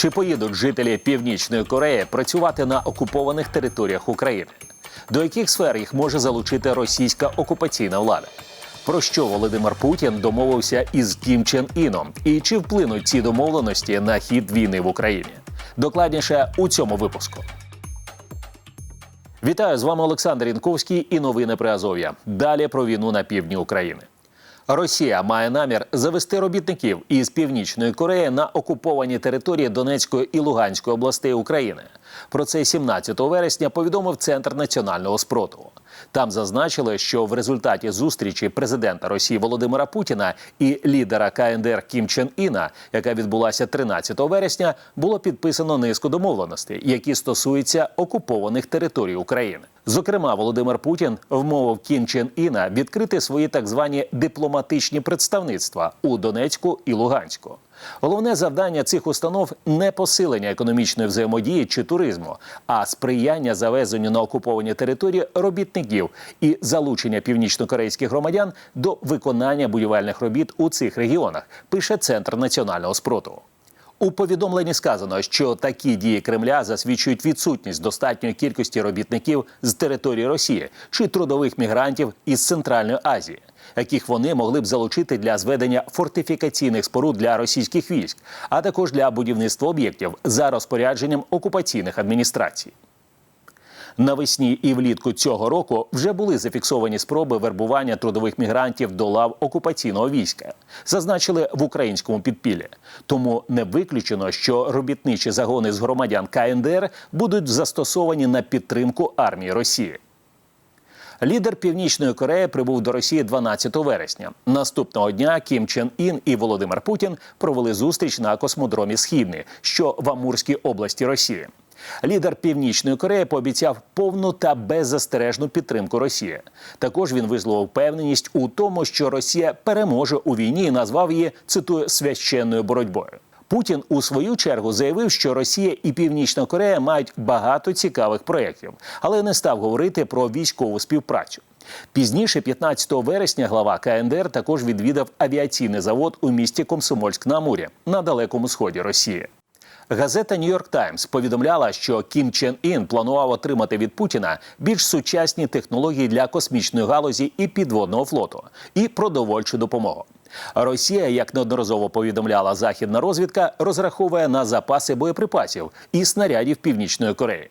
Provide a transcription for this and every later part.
Чи поїдуть жителі Північної Кореї працювати на окупованих територіях України? До яких сфер їх може залучити російська окупаційна влада? Про що Володимир Путін домовився із Кім Чен Іном? І чи вплинуть ці домовленості на хід війни в Україні? Докладніше у цьому випуску. Вітаю з вами Олександр Інковський і новини при Азов'я. Далі про війну на півдні України. Росія має намір завести робітників із північної Кореї на окуповані території Донецької і Луганської областей України. Про це 17 вересня повідомив Центр національного спротиву. Там зазначили, що в результаті зустрічі президента Росії Володимира Путіна і лідера КНДР Кім Чен Іна, яка відбулася 13 вересня, було підписано низку домовленостей, які стосуються окупованих територій України. Зокрема, Володимир Путін вмовив Кім Чен Іна відкрити свої так звані дипломатичні представництва у Донецьку і Луганську. Головне завдання цих установ не посилення економічної взаємодії чи туризму, а сприяння завезенню на окуповані території робітників і залучення північнокорейських громадян до виконання будівельних робіт у цих регіонах. Пише Центр національного спротиву. У повідомленні сказано, що такі дії Кремля засвідчують відсутність достатньої кількості робітників з території Росії чи трудових мігрантів із Центральної Азії, яких вони могли б залучити для зведення фортифікаційних споруд для російських військ, а також для будівництва об'єктів за розпорядженням окупаційних адміністрацій. Навесні і влітку цього року вже були зафіксовані спроби вербування трудових мігрантів до лав окупаційного війська, зазначили в українському підпіллі. Тому не виключено, що робітничі загони з громадян КНДР будуть застосовані на підтримку армії Росії. Лідер Північної Кореї прибув до Росії 12 вересня. Наступного дня Кім Чен Ін і Володимир Путін провели зустріч на космодромі Східний, що в Амурській області Росії. Лідер Північної Кореї пообіцяв повну та беззастережну підтримку Росії. Також він висловив впевненість у тому, що Росія переможе у війні і назвав її цитую священною боротьбою. Путін у свою чергу заявив, що Росія і Північна Корея мають багато цікавих проєктів, але не став говорити про військову співпрацю. Пізніше, 15 вересня, глава КНДР також відвідав авіаційний завод у місті Комсомольськ на Амурі на далекому сході Росії. Газета Нью-Йорк Таймс повідомляла, що Кім Чен Ін планував отримати від Путіна більш сучасні технології для космічної галузі і підводного флоту і продовольчу допомогу. Росія, як неодноразово повідомляла західна розвідка, розраховує на запаси боєприпасів і снарядів Північної Кореї.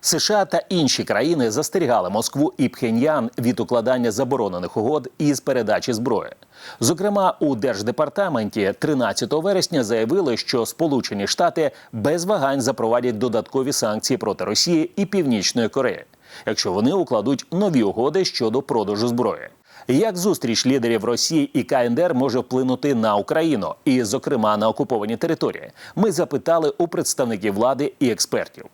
США та інші країни застерігали Москву і Пхеньян від укладання заборонених угод із передачі зброї. Зокрема, у держдепартаменті 13 вересня заявили, що Сполучені Штати без вагань запровадять додаткові санкції проти Росії і Північної Кореї, якщо вони укладуть нові угоди щодо продажу зброї. Як зустріч лідерів Росії і КНДР може вплинути на Україну, і, зокрема, на окуповані території? Ми запитали у представників влади і експертів.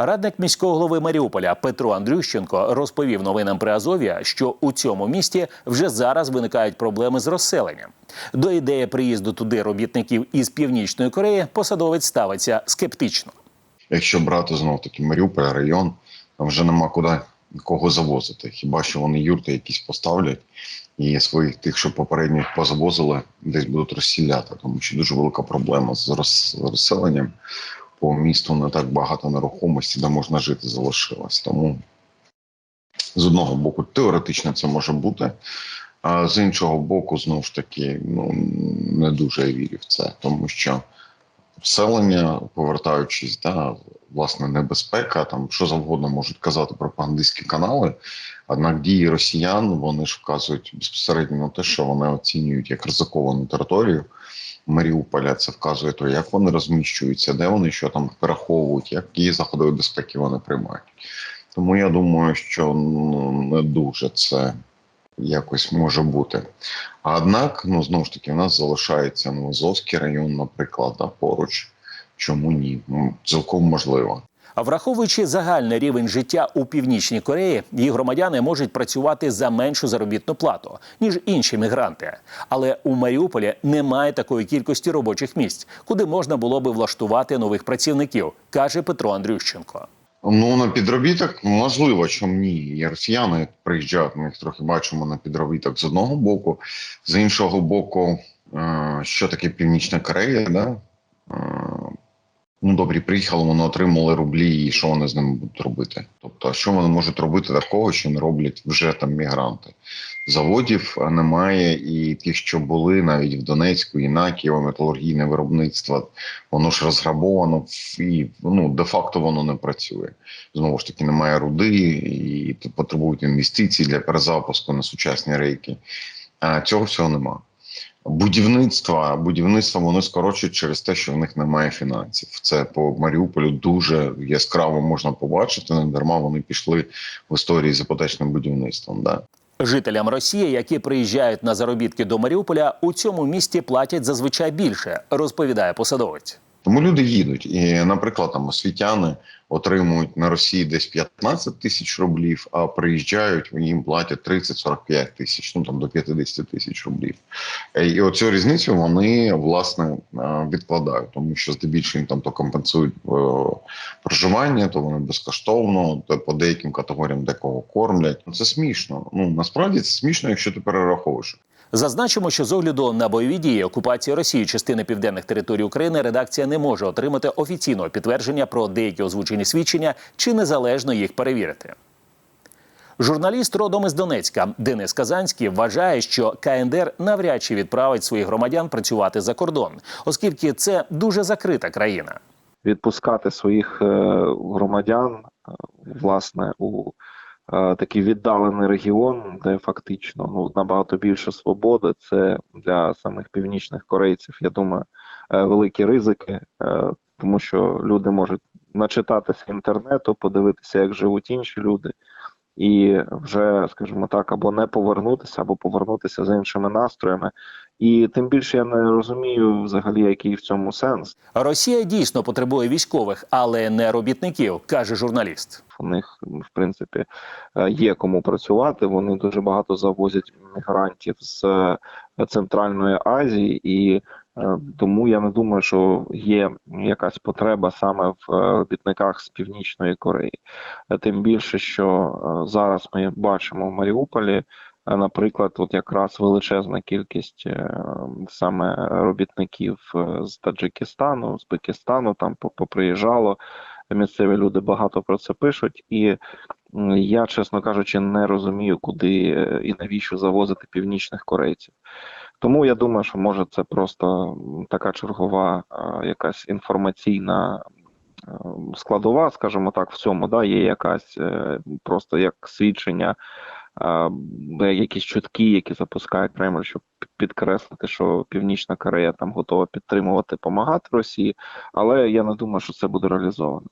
Радник міського голови Маріуполя Петро Андрющенко розповів новинам при Азов'я, що у цьому місті вже зараз виникають проблеми з розселенням. До ідеї приїзду туди робітників із північної Кореї посадовець ставиться скептично. Якщо брати знов таки Маріуполь, район, там вже нема куди кого завозити. Хіба що вони юрти якісь поставлять і своїх тих, що попередньо позавозили, десь будуть розсіляти, тому що дуже велика проблема з розселенням. По місту не так багато нерухомості, де можна жити, залишилось. Тому з одного боку, теоретично це може бути. А з іншого боку, знову ж таки, ну не дуже вірю в це, тому що вселення, повертаючись, да, власне, небезпека, там що завгодно можуть казати пропагандистські канали. Однак дії росіян вони ж вказують безпосередньо на те, що вони оцінюють як ризиковану територію. Маріуполя це вказує то, як вони розміщуються, де вони що там переховують, які заходи безпеки вони приймають. Тому я думаю, що ну, не дуже це якось може бути. А однак, ну знову ж таки, в нас залишається Новозовський район, наприклад, да, поруч. Чому ні? Ну, цілком можливо. Враховуючи загальний рівень життя у північній Кореї, її громадяни можуть працювати за меншу заробітну плату ніж інші мігранти. Але у Маріуполі немає такої кількості робочих місць, куди можна було би влаштувати нових працівників, каже Петро Андрющенко. Ну на підробіток можливо, чому ні. І росіяни приїжджають. Ми їх трохи бачимо на підробіток з одного боку, з іншого боку, е, що таке Північна Корея, да? Ну добре, приїхали, вони отримали рублі, і що вони з ними будуть робити? Тобто, що вони можуть робити такого, що не роблять вже там мігранти? Заводів немає, і ті, що були навіть в Донецьку, і на Києво, металургійне виробництво, воно ж розграбовано і ну де-факто воно не працює. Знову ж таки, немає руди і потребують інвестицій для перезапуску на сучасні рейки. А цього всього нема. Будівництва, будівництво вони скорочують через те, що в них немає фінансів. Це по Маріуполю дуже яскраво можна побачити. Не дарма вони пішли в історії з іпотечним будівництвом. Да. Жителям Росії, які приїжджають на заробітки до Маріуполя, у цьому місті платять зазвичай більше, розповідає посадовець. Тому люди їдуть. І, наприклад, там освітяни отримують на Росії десь 15 тисяч рублів, а приїжджають, їм платять 30-45 тисяч, ну там до 50 тисяч рублів. Е, І оцю різницю вони власне е, відкладають, тому що здебільшого їм там то компенсують е, проживання, то вони безкоштовно, то по деяким категоріям декого кормлять. Це смішно. Ну насправді це смішно, якщо ти перераховуєш. Зазначимо, що з огляду на бойові дії окупації Росії частини південних територій України редакція не може отримати офіційного підтвердження про деякі озвучені свідчення чи незалежно їх перевірити. Журналіст родом із Донецька Денис Казанський вважає, що КНДР навряд чи відправить своїх громадян працювати за кордон, оскільки це дуже закрита країна. відпускати своїх е, громадян е, власне у такий віддалений регіон, де фактично ну набагато більше свободи. Це для самих північних корейців, я думаю, е, великі ризики, е, тому що люди можуть начитатися інтернету, подивитися, як живуть інші люди. І вже, скажімо так, або не повернутися, або повернутися з іншими настроями. І тим більше я не розумію взагалі, який в цьому сенс. Росія дійсно потребує військових, але не робітників, каже журналіст. У них в принципі е, є кому працювати. Вони дуже багато завозять мігрантів з е, Центральної Азії, і е, тому я не думаю, що є якась потреба саме в робітниках з Північної Кореї. Тим більше, що зараз ми бачимо в Маріуполі. Наприклад, от якраз величезна кількість е, саме робітників е, з Таджикистану, Узбекистану там поприїжджало. Місцеві люди багато про це пишуть, і я, чесно кажучи, не розумію, куди е, і навіщо завозити північних корейців. Тому я думаю, що може це просто така чергова якась інформаційна складова, скажімо так, в цьому да, є якась просто як свідчення, якісь чутки, які запускає Кремль, щоб підкреслити, що Північна Корея там готова підтримувати, допомагати Росії, але я не думаю, що це буде реалізовано.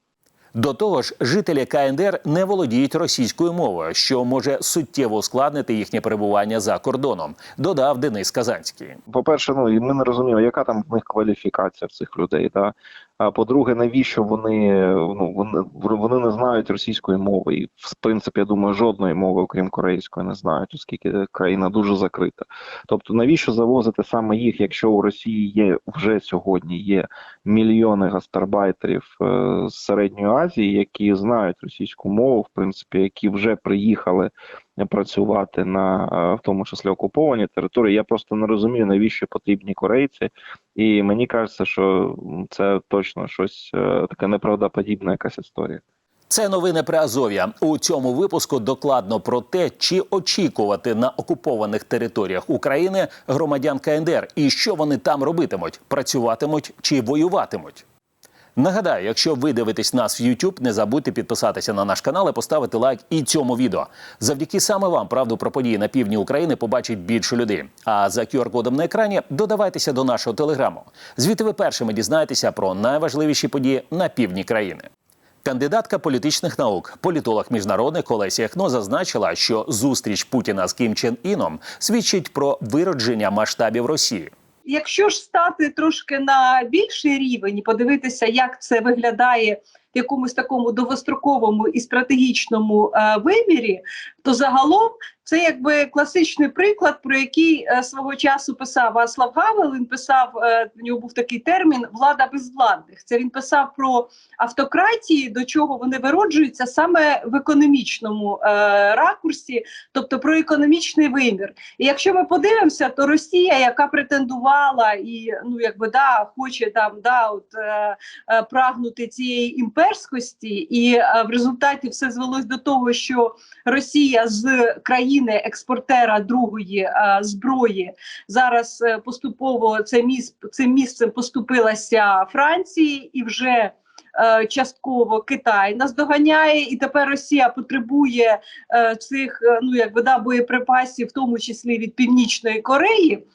До того ж, жителі КНДР не володіють російською мовою, що може суттєво ускладнити їхнє перебування за кордоном, додав Денис Казанський. По-перше, ну і ми не розуміємо, яка там в них кваліфікація в цих людей. Да? А по-друге, навіщо вони ну вони вони не знають російської мови, і в принципі, я думаю, жодної мови, окрім корейської, не знають, оскільки країна дуже закрита. Тобто, навіщо завозити саме їх, якщо у Росії є вже сьогодні є мільйони гастарбайтерів е, з середньої Азії, які знають російську мову, в принципі, які вже приїхали працювати на е, в тому числі окуповані території. Я просто не розумію, навіщо потрібні корейці, і мені кажеться, що це точно щось е, таке неправдоподібна якась історія. Це новини про Азов'я. У цьому випуску докладно про те, чи очікувати на окупованих територіях України громадян КНДР і що вони там робитимуть, працюватимуть чи воюватимуть. Нагадаю, якщо ви дивитесь нас в YouTube, не забудьте підписатися на наш канал і поставити лайк і цьому відео. Завдяки саме вам правду про події на півдні України побачить більше людей. А за QR-кодом на екрані додавайтеся до нашого телеграму. Звідти ви першими дізнаєтеся про найважливіші події на півдні країни. Кандидатка політичних наук, політолог міжнародник Олеся Яхно зазначила, що зустріч Путіна з Кім Чен Іном свідчить про виродження масштабів Росії. Якщо ж стати трошки на більший рівень і подивитися, як це виглядає якомусь такому довгостроковому і стратегічному е, вимірі, то загалом це якби класичний приклад, про який е, свого часу писав Вацлав Гавел. Він писав е, в нього був такий термін влада безвладних. Це він писав про автократії, до чого вони вироджуються саме в економічному е, ракурсі, тобто про економічний вимір. І якщо ми подивимося, то Росія, яка претендувала і ну якби да хоче там да от е, прагнути цієї імперськості, і в результаті все звелось до того, що Росія з країни експортера другої е, зброї зараз е, поступово це міс, цим місцем поступилася Франції і вже. е, Частково Китай наздоганяє, і тепер Росія потребує цих ну як вода боєприпасів, в тому числі від Північної Кореї.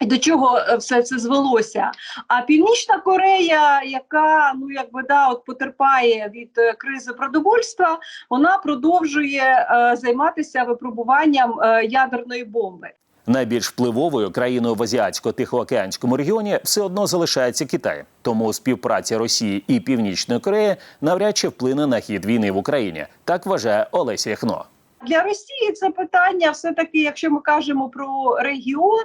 До чого е, все це звелося? А Північна Корея, яка ну якби да от потерпає від е, кризи продовольства, вона продовжує е, займатися випробуванням е, ядерної бомби. Найбільш впливовою країною в азіатсько-тихоокеанському регіоні все одно залишається Китай. Тому співпраця Росії і Північної Кореї навряд чи вплине на хід війни в Україні. Так вважає Олеся Яхно. Для Росії це питання, все таки, якщо ми кажемо про регіон,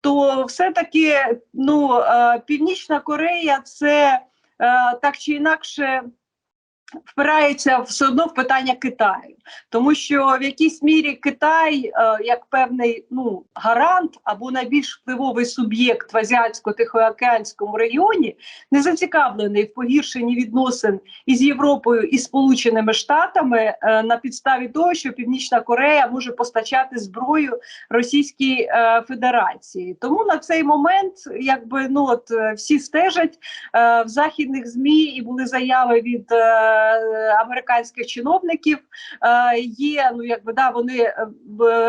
то все таки ну е, Північна Корея це е, так чи інакше. Впирається все одно в питання Китаю, тому що в якійсь мірі Китай, е, як певний ну гарант або найбільш впливовий суб'єкт в азіатсько-тихоокеанському регіоні, не зацікавлений в погіршенні відносин із Європою і Сполученими Штатами е, на підставі того, що Північна Корея може постачати зброю Російській е, Федерації. Тому на цей момент, якби ну от всі стежать в західних змі, і були заяви від американських чиновників. Е, є ну якби да вони е,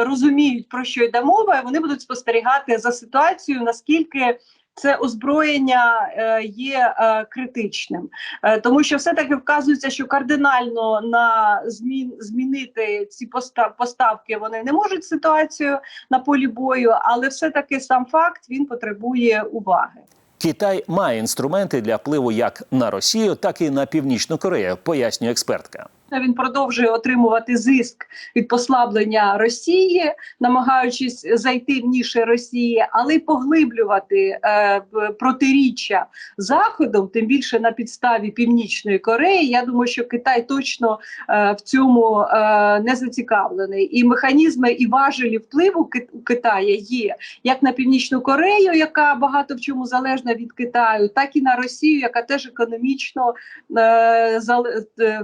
розуміють про що йде мова, і вони будуть спостерігати за ситуацією, наскільки це озброєння е, є критичним, тому що все таки вказується, що кардинально на змін змінити ці поста- поставки вони не можуть ситуацію на полі бою, але все таки сам факт він потребує уваги. Китай має інструменти для впливу як на Росію, так і на Північну Корею, пояснює експертка. Він продовжує отримувати зиск від послаблення Росії, намагаючись зайти в ніші Росії, але й поглиблювати е, протиріччя заходом, тим більше на підставі Північної Кореї. Я думаю, що Китай точно е, в цьому е, не зацікавлений. І механізми і важелі впливу Ки- у Китая є як на Північну Корею, яка багато в чому залежна від Китаю, так і на Росію, яка теж економічно е, е,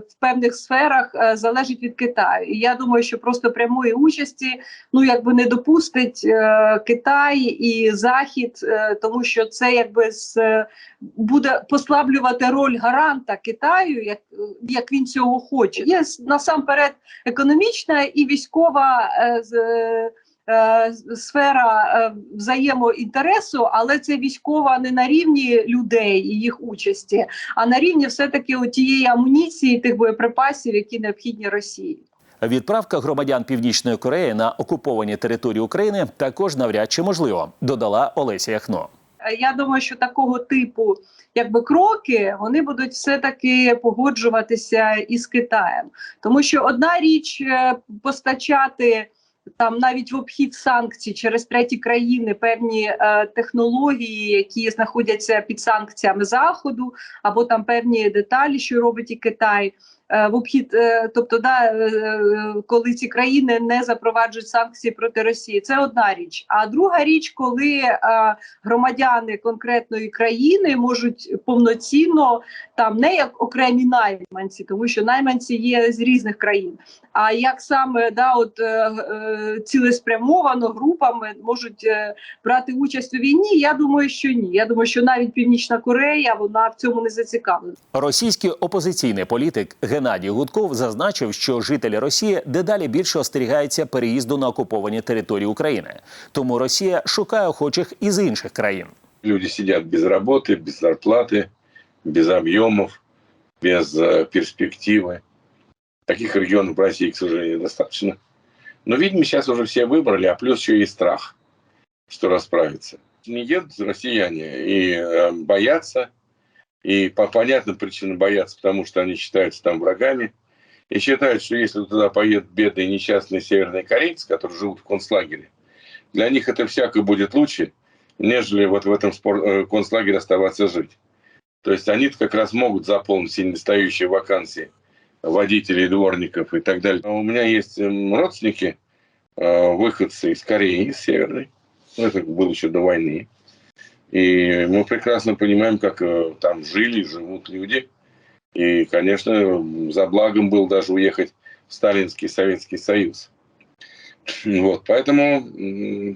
в певних сферах е, залежить від Китаю. І я думаю, що просто прямої участі ну якби не допустить е, Китай і Захід, е, тому що це якби з буде послаблювати роль гаранта Китаю, як, як він цього хоче. Є насамперед економічна і військова. з- сфера е, взаємоінтересу, але це військова не на рівні людей і їх участі, а на рівні все-таки от тієї амуніції, тих боєприпасів, які необхідні Росії. Відправка громадян Північної Кореї на окуповані території України також навряд чи можливо, додала Олеся Яхно. Е, Я думаю, що такого типу якби кроки вони будуть все таки погоджуватися із Китаєм, тому що одна річ е, постачати. Там навіть в обхід санкцій через треті країни певні е, технології, які знаходяться під санкціями заходу, або там певні деталі, що робить і Китай. Е, в обхід, е, тобто, да, е, коли ці країни не запроваджують санкції проти Росії, це одна річ. А друга річ, коли громадяни конкретної країни можуть повноцінно там не як окремі найманці, тому що найманці є з різних країн. А як саме да, от цілеспрямовано групами можуть е, брати участь у війні? Я думаю, що ні. Я думаю, що навіть Північна Корея вона в цьому не зацікавлена. Російський опозиційний політик Геннадій Гудков зазначив, що жителі Росії дедалі більше остерігаються переїзду на окуповані території України. Тому Росія шукає охочих із інших країн. Люди сидят без работы, без зарплаты, без объемов, без э, перспективы. Таких регионов в России, к сожалению, достаточно. Но, видимо, сейчас уже все выбрали, а плюс еще и страх, что расправиться. Не едут россияне и э, боятся, И по понятным причинам боятся, потому что они считаются там врагами. И считают, что если туда поедут бедные несчастные северные корейцы, которые живут в концлагере, для них это всяко будет лучше, нежели вот в этом спор- э, концлагере оставаться жить. То есть они как раз могут заполнить недостающие вакансии водителей, дворников и так далее. У меня есть эм, родственники, э, выходцы из Кореи, из Северной. Ну, Это было еще до войны. И мы прекрасно понимаем, как э, там жили, живут люди. И, конечно, за благом был даже уехать в Сталинский Советский Союз. Вот, поэтому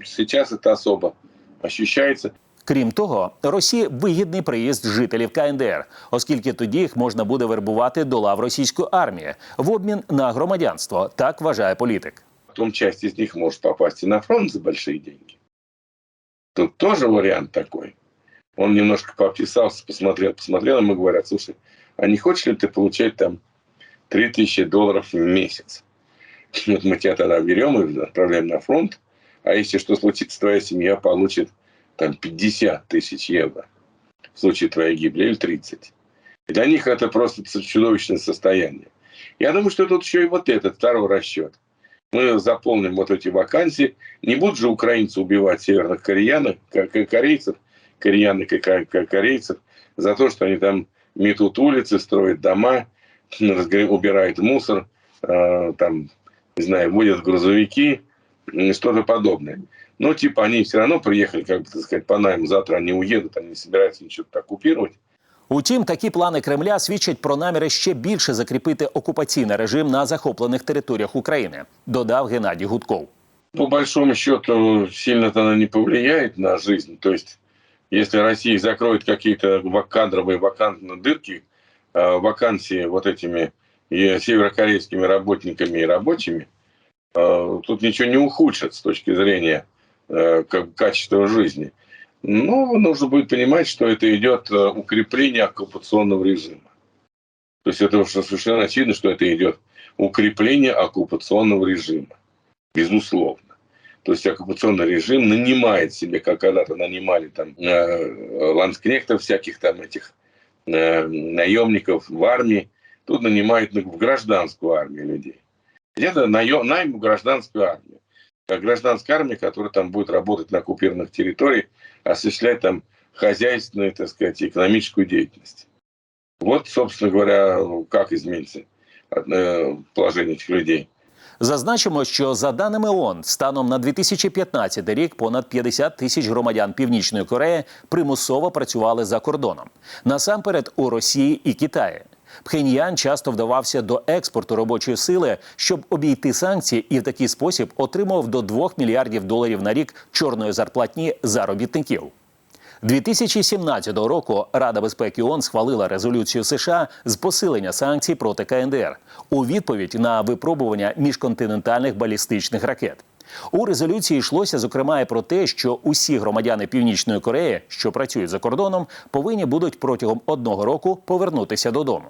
сейчас это особо ощущается. Крім того, Росії вигідний приїзд жителів КНДР, оскільки тоді їх можна буде вербувати до лав російської армії в обмін на громадянство. Так вважає політик. Потом часть из них может попасть на фронт за большие деньги. Тут тоже вариант такой. Он немножко пообтесался, посмотрел, посмотрел, ему говорят, слушай, а не хочешь ли ты получать там 3000 долларов в месяц? Вот мы тебя тогда берем и отправляем на фронт, а если что случится, твоя семья получит там 50 тысяч евро в случае твоей гибели или 30. И для них это просто чудовищное состояние. Я думаю, что тут еще и вот этот второй расчет мы заполним вот эти вакансии. Не будут же украинцы убивать северных кореянок, ко- ко- корейцев, кореянок и ко- ко- корейцев за то, что они там метут улицы, строят дома, убирают мусор, э, там, не знаю, водят грузовики, что-то подобное. Но типа они все равно приехали, как бы так сказать, по найму, завтра они уедут, они не собираются ничего оккупировать. Утім, такі плани Кремля свідчать про наміри ще більше закріпити окупаційний режим на захоплених територіях України, додав Геннадій Гудков. по большому счету сильно-то она не повлияет на жизнь. То есть, если Россия закроет какие-то ва- кадровые вакантные дырки, э, вакансии вот этими э, северокорейскими работниками и рабочими, э, тут ничего не ухудшит с точки зрения э, как- качества жизни. Но нужно будет понимать, что это идет э, укрепление оккупационного режима. То есть это уже совершенно очевидно, что это идет укрепление оккупационного режима. Безусловно. То есть оккупационный режим нанимает себе, как когда-то нанимали там э, ландскнехтов, всяких там этих э, наемников в армии, тут нанимают в гражданскую армию людей. Где-то наем, найм в гражданскую армию. Как гражданская армия, которая там будет работать на оккупированных территориях, осуществлять там хозяйственную, так сказать, экономическую деятельность. Вот, собственно говоря, как изменится э, положение этих людей. Зазначимо, що за даними ООН, станом на 2015 рік понад 50 тисяч громадян Північної Кореї примусово працювали за кордоном, насамперед у Росії і Китаї. Пхеньян часто вдавався до експорту робочої сили, щоб обійти санкції, і в такий спосіб отримав до 2 мільярдів доларів на рік чорної зарплатні заробітників. 2017 року Рада безпеки ООН схвалила резолюцію США з посилення санкцій проти КНДР у відповідь на випробування міжконтинентальних балістичних ракет. У резолюції йшлося зокрема і про те, що усі громадяни Північної Кореї, що працюють за кордоном, повинні будуть протягом одного року повернутися додому.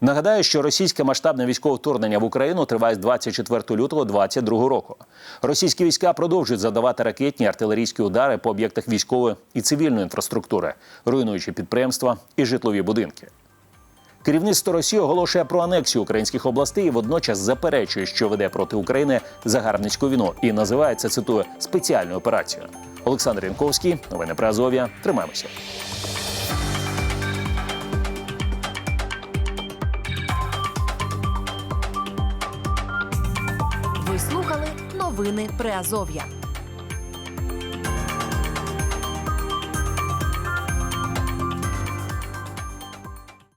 Нагадаю, що російське масштабне військове вторгнення в Україну триває з 24 лютого 2022 року. Російські війська продовжують завдавати ракетні артилерійські удари по об'єктах військової і цивільної інфраструктури, руйнуючи підприємства і житлові будинки. Керівництво Росії оголошує про анексію українських областей і водночас заперечує, що веде проти України загарбницьку війну і називає це, цитую, спеціальною операцією. Олександр Янковський, новини про Азов'я. Тримаємося. Новини Приазов'я.